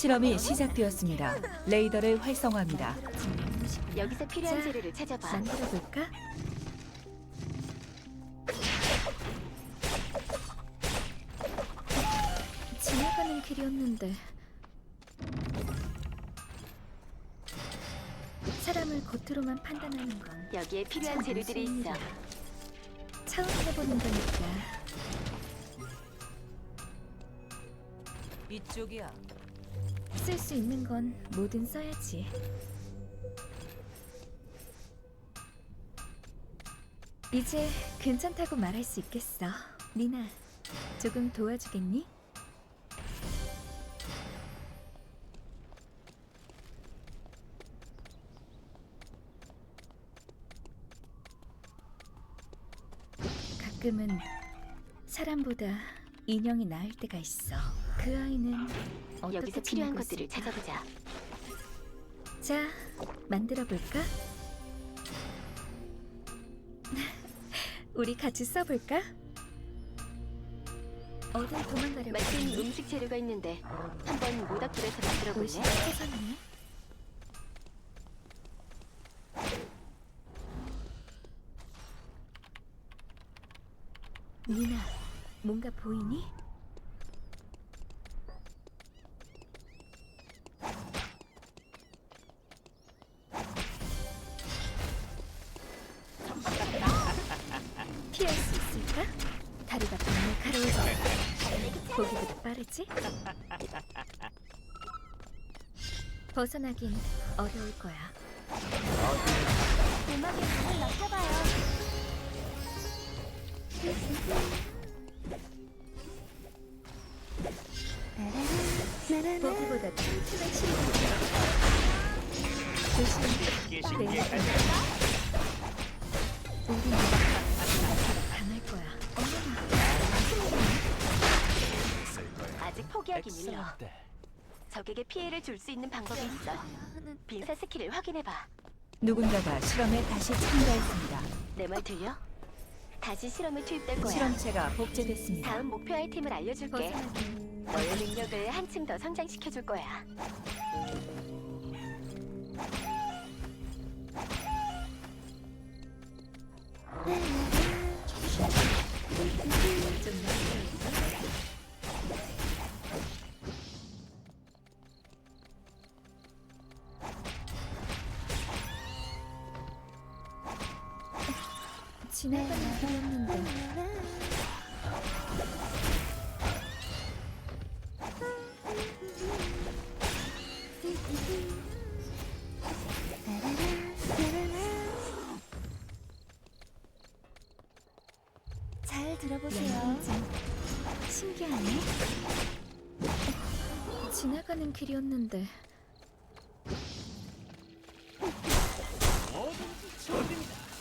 실험이 시작되었습니다. 레이더를 활성화합니다. 여기서 필요한 자, 재료를 찾아봐. 만들어 볼까? 지나가는 길이었는데 사람을 겉으로만 판단하는 건 여기에 필요한 참 재료들이 있어. 일이야. 처음 해보는 거니까 이쪽이야. 쓸 수 있는 건 뭐든 써야지. 이제 괜찮다고 말할 수 있겠어. 니나, 조금 도와주겠니? 가끔은 사람보다 인형이 나을 때가 있어. 그 아이는 어떻게 여기서 필요한 지내고 것들을 있을까? 찾아보자. 자, 만들어 볼까? 우리 같이 써볼까? 어딜 도망가려고 마침 그러니? 음식 재료가 있는데 한번 모닥불에서 만들어 볼래? 옷이 찢어졌네. 니나, 뭔가 보이니? 피할 수 있을까? 다리가 가려워져. 보기보다 빠르지? 벗어나긴 어려울 거야. 음악에 눈을 맞춰봐요. 조심. 내 거야. 아직 포기하긴 일러. 적에게 피해를 줄 수 있는 방법이 있어. 빙사 스킬을 확인해봐. 누군가가 실험에 다시 참가했습니다. 내 말 들려? 다시 실험에 투입될 거야. 실험체가 복제됐습니다. 다음 목표 아이템을 알려줄게. 너의 능력을 한층 더 성장시켜줄 거야. 지나가는 길이었는데 잘 양양장 신기하네. 어, 지나가는 길이었는데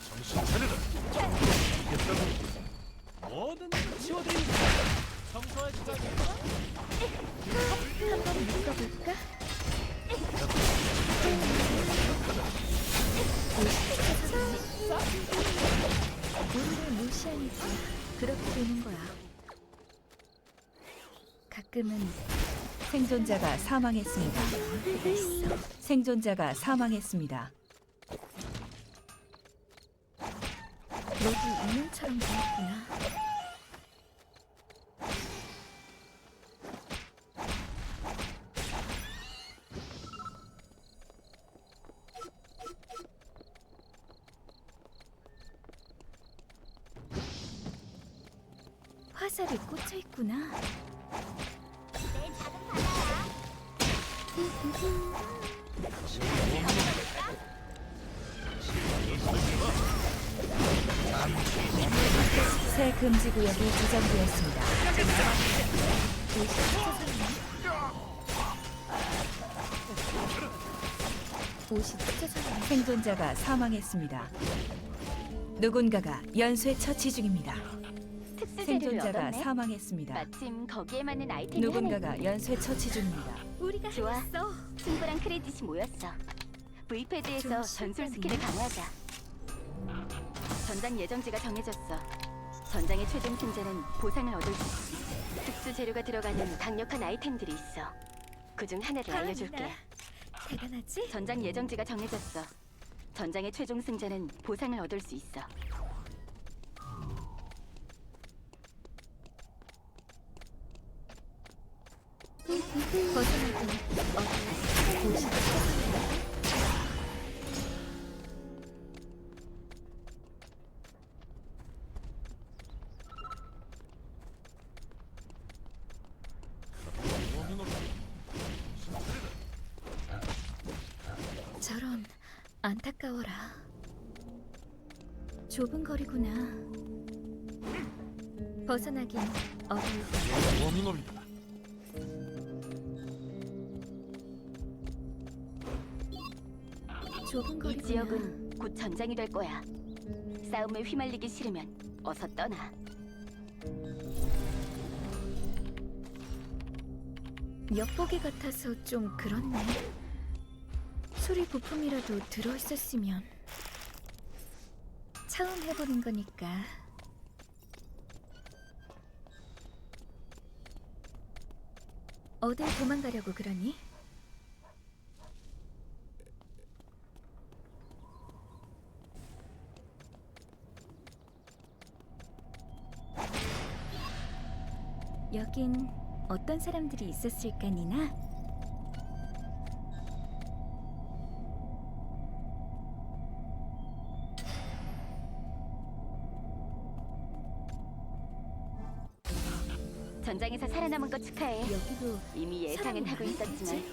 정신 차려라. 뭐든 치워드립니다. 청소할 시간이 한번 묶어볼까? 우리를 무시하니까 그렇게 되는 거야. 가끔은 생존자가 사망했습니다. 생존자가 사망했습니다. 너도 인형처럼 보였구나. 화살이 꽂혀 있구나. 새 금지 구역이 지정되었습니다. 생존자가 사망했습니다. 누군가가 연쇄 처치 중입니다. 생존자가 얻었네. 사망했습니다. 마침 거기에 맞는 아이템이 하나 누군가가. 연쇄 처치 중입니다. 우리가 좋아. 해냈어. 충분한 크레딧이 모였어. V패드에서 좀 전술? 스킬을 강화하자. 전장 예정지가 정해졌어. 전장의 최종 승자는 보상을 얻을 수 있어. 특수 재료가 들어가는 강력한 아이템들이 있어. 그 중 하나를 아, 알려줄게. 대단하지? 전장 예정지가 정해졌어. 전장의 최종 승자는 보상을 얻을 수 있어. 저런 안타까워라. 좁은 거리구나. 벗어나긴 어려울 워밍업이다. 좁은 이 거리구나. 지역은 곧 전장이 될 거야. 싸움에 휘말리기 싫으면 어서 떠나. 엿보기 같아서 좀 그렇네. 소리 부품이라도 들어있었으면 처음 해보는 거니까 어딜 도망가려고 그러니? 여긴 어떤 사람들이 있었을까, 니나? 여기도 이미 예상은 사람이 하고 있었지만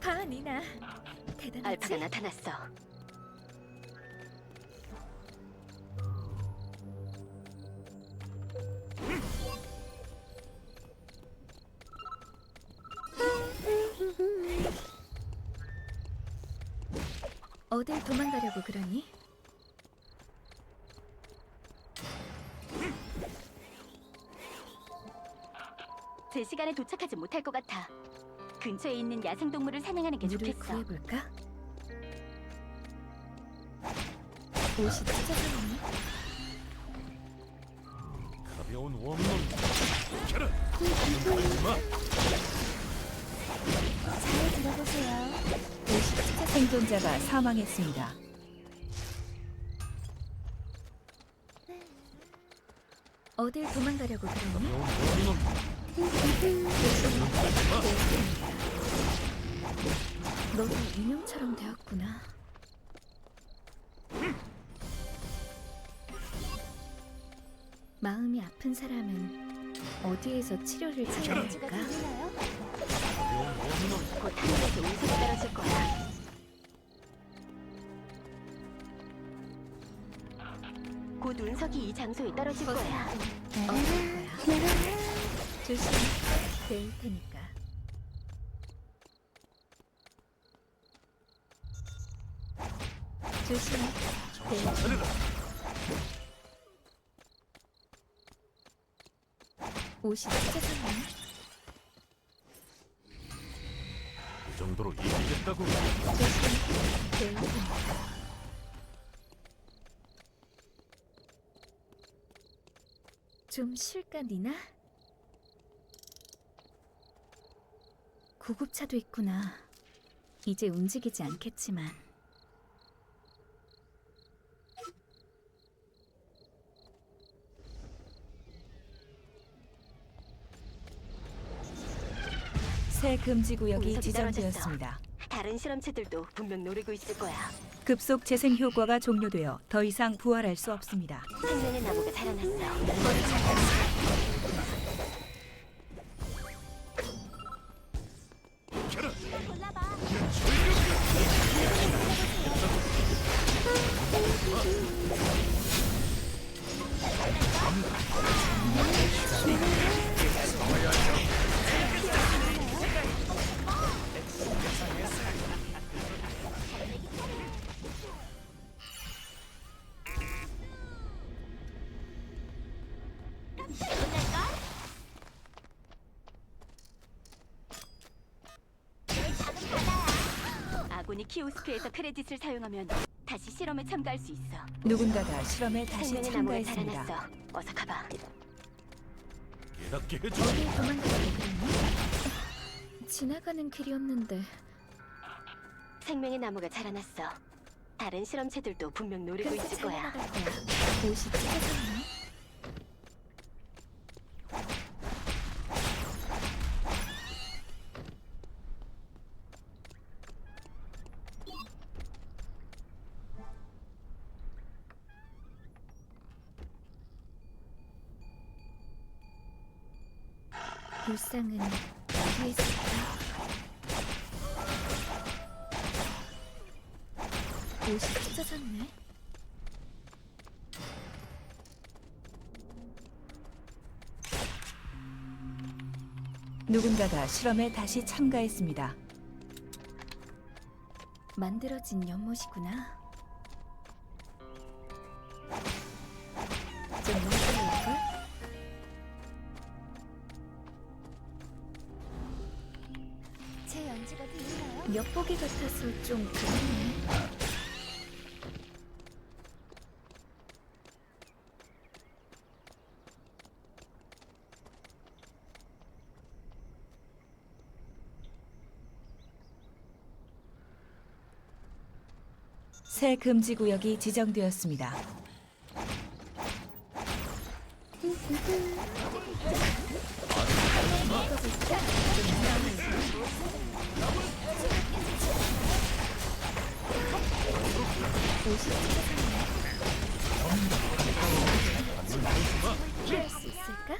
봐, 니나. 대단하지? 알파가 나타났어. 어딜 도망가려고 그러니? 제 시간에 도착하지 못할 것 같아. 근처에 있는 야생 동물을 사냥하는 게 좋겠어. 구해볼까? 옷이 찢어졌니? 가벼운 워밍업이다. 켜라. 하지 마. 잘 들어보세요. 옷이 찢어졌 생존자가 사망했습니다. 어딜 도망가려고 그러니? 가벼운. 너도 인형처럼 되었구나. 마음이 아픈 사람은 어디에서 치료를 찾아야 할까? 곧 하늘에서 운석이 떨어질 거야. 곧 운석이 이 장소에 떨어질 거야. 어떨 거야? 조심, 될 테니까. 조심, 정신 차려라. 옷이 찢어졌네. 이 정도로 이기겠다고. 조심, 될 테니까. 좀 쉴까, 니나? 구급차도 있구나. 이제 움직이지 않겠지만. 새 금지 구역이 운석이 지정되었습니다. 다른 실험체들도 분명 노리고 있을 거야. 급속 재생 효과가 종료되어 더 이상 부활할 수 없습니다. 생명의 나무가 자라났어. 아군이 키오스크에서 크레딧을 사용하면 다시 실험에 참가할 수 있어. 누군가가 실험에 다시 생명의 나무가 참가했습니다. 자라났어. 어서 가봐. 깨닫게 해줘. 어딜 도망가려고 그러니? 지나가는 길이었는데 생명의 나무가 자라났어. 다른 실험체들도 분명 노리고 있을 잘 거야. 옷이 찢어졌네. 불상은 어디에 있을까? 옷이 찢어졌네. 누군가가 실험에 다시 참가했습니다. 만들어진 연못이구나. 엿보기 같아서 좀 그렇네. 새 금지 구역이 지정되었습니다. 옷이 찢어졌네. 피할 수 있을까?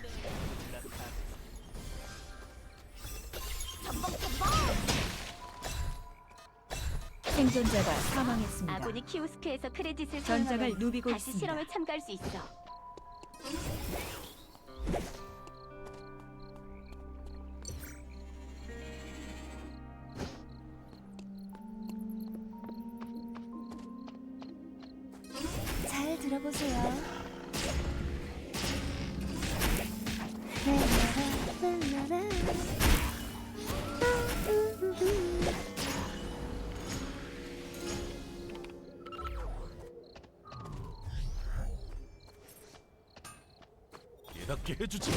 생존자가 사망했습니다. 아군이 키오스크에서 크레딧을 사용하면 누비고 다시 있습니다. 실험에 참가할 수 있어. 깨닫게 해주지.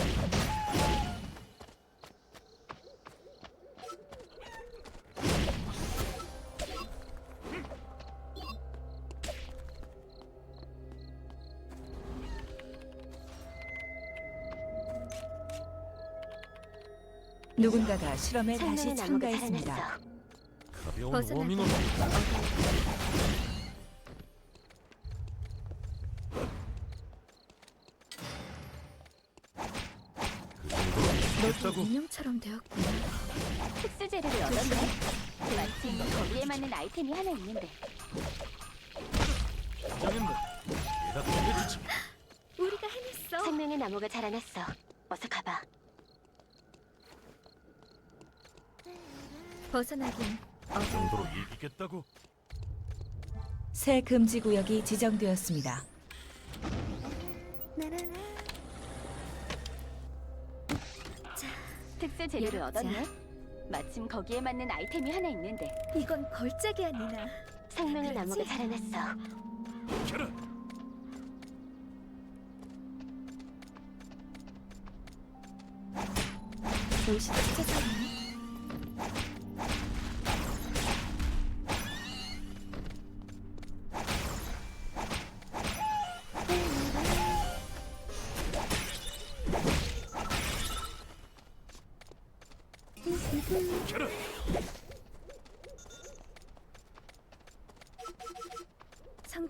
누군가가 실험에 다시 참가했습니다. 가벼운. 워밍업. 아이템이 하나 있는데. 해주지. 우리가 해냈어. 생명의 나무가 자라났어. 어서 가봐. 벗어나긴 그 어디 정도로 이기겠다고. 새 금지 구역이 지정되었습니다. 특수 재료를. 얻었네. 마침 거기에 맞는 아이템이 하나 있는데. 이건 걸작이야 니나. 생명의 나무가. 자라났어. 켜라. 옷이 찢어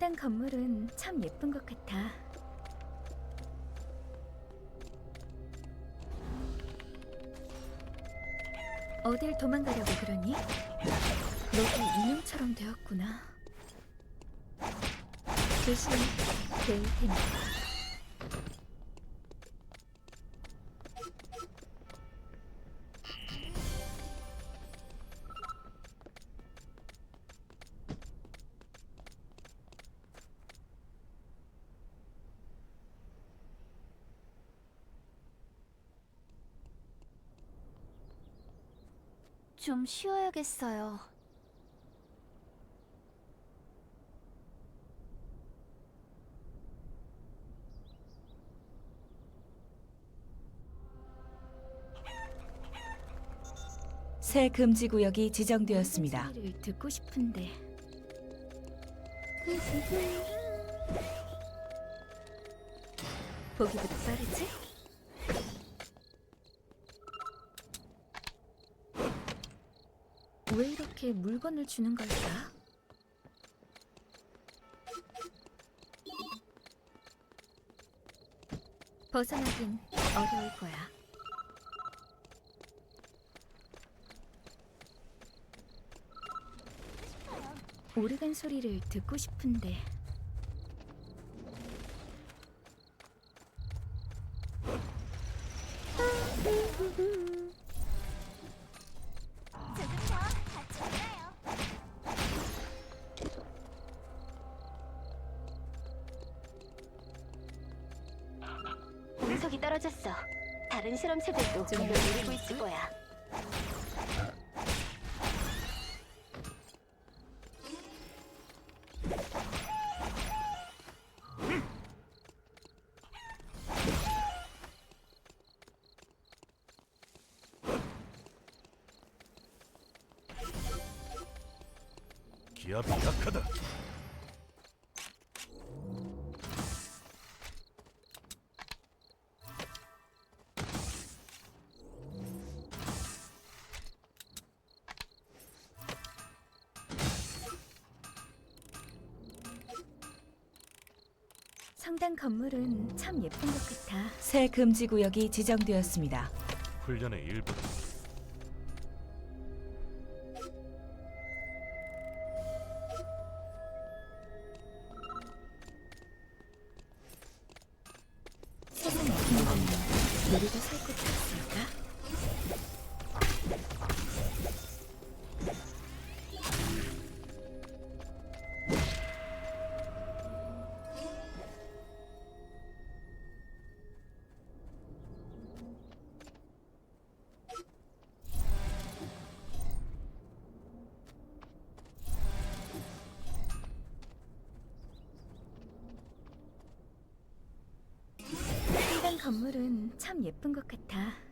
성당 건물은 참 예쁜 것 같아. 어딜 도망가려고 그러니? 너도 인형처럼 되었구나. 조심히 데일 테니까. 좀 쉬어야겠어요. 새 금지 구역이 지정되었습니다. 소리를 듣고 싶은데 보기보다 빠르지? 왜 이렇게 물건을 주는 걸까? 벗어나긴 어려울 거야. 오르간 소리를 듣고 싶은데 운석이 떨어졌어. 다른 실험체들도 좀 이걸 노리고 있을 거야. 성당 건물은 참 예쁜 것 같아. 새 금지 구역이 지정되었습니다. 훈련의 일부다. 참 예쁜 것 같아.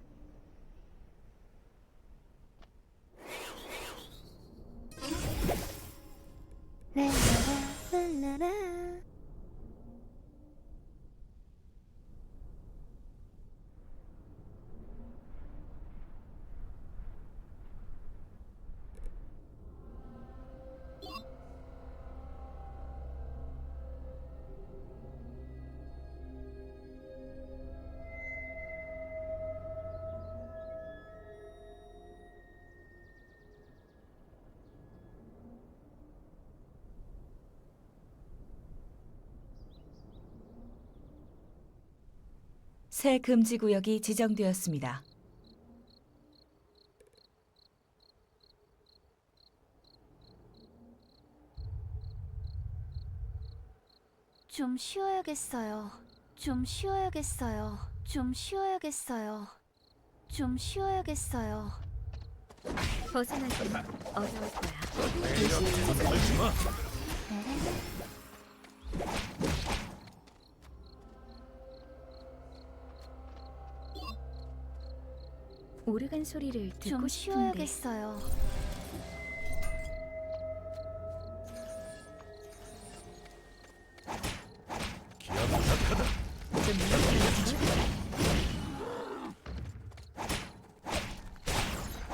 새 금지 구역이 지정되었습니다. 좀 쉬어야겠어요. 좀 쉬어야겠어요. 좀 쉬어야겠어요. 좀 쉬어야겠어요. 벗어나긴 어려울 거야. 걸지 마. 오르간 소리를 듣고 좀 싶은데 쉬어야겠어요.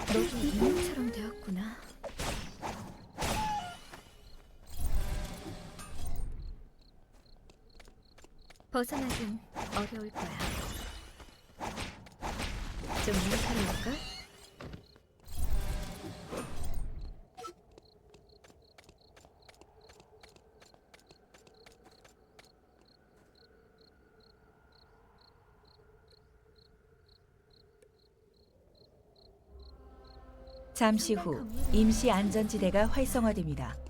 너도 인형처럼 되었구나. 벗어나긴 어려울 거야. 좀 날카로울까? 잠시 후 임시 안전지대가 활성화됩니다.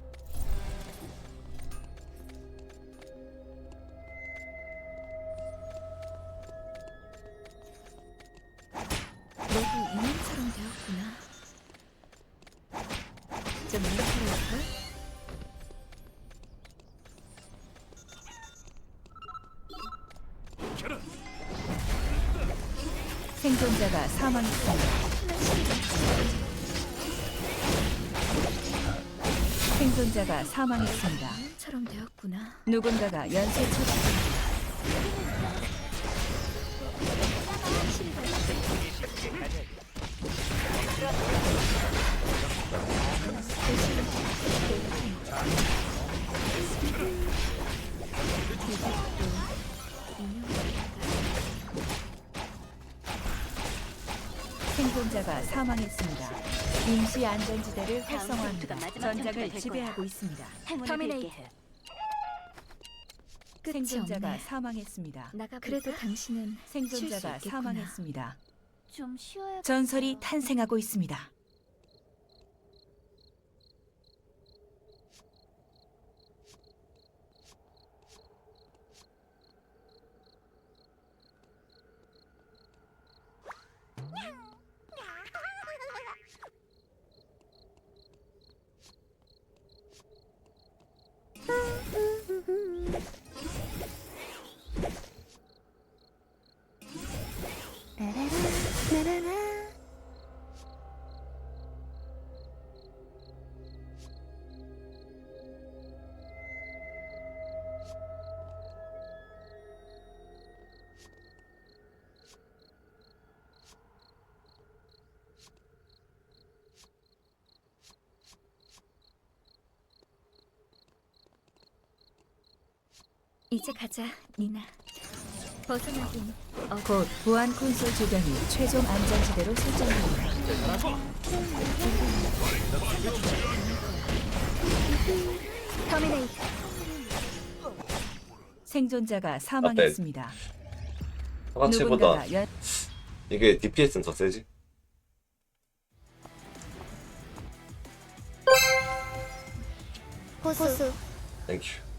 생존자가 사망했습니다. 처럼 되었구나. 누군가가 연쇄 처치. 생존자가 사망했습니다. 임시 안전지대를 활성화합니다. 전장을 지배하고. 있습니다. 터미네이트. 끝이 생존자가 없네. 사망했습니다. 나가 그래도 당신은 생존자가 있겠구나. 사망했습니다. 좀 쉬어야. 전설이 탄생하고 있습니다. 이제 가자, 니나. 벗어나긴 곧 보안 콘솔 주변이 최종 안전지대로 설정됩니다. 터미네이트. 생존자가 사망했습니다. 하나치보다 누군가가 연... 이게 DPS는 더 세지? 호수. 땡큐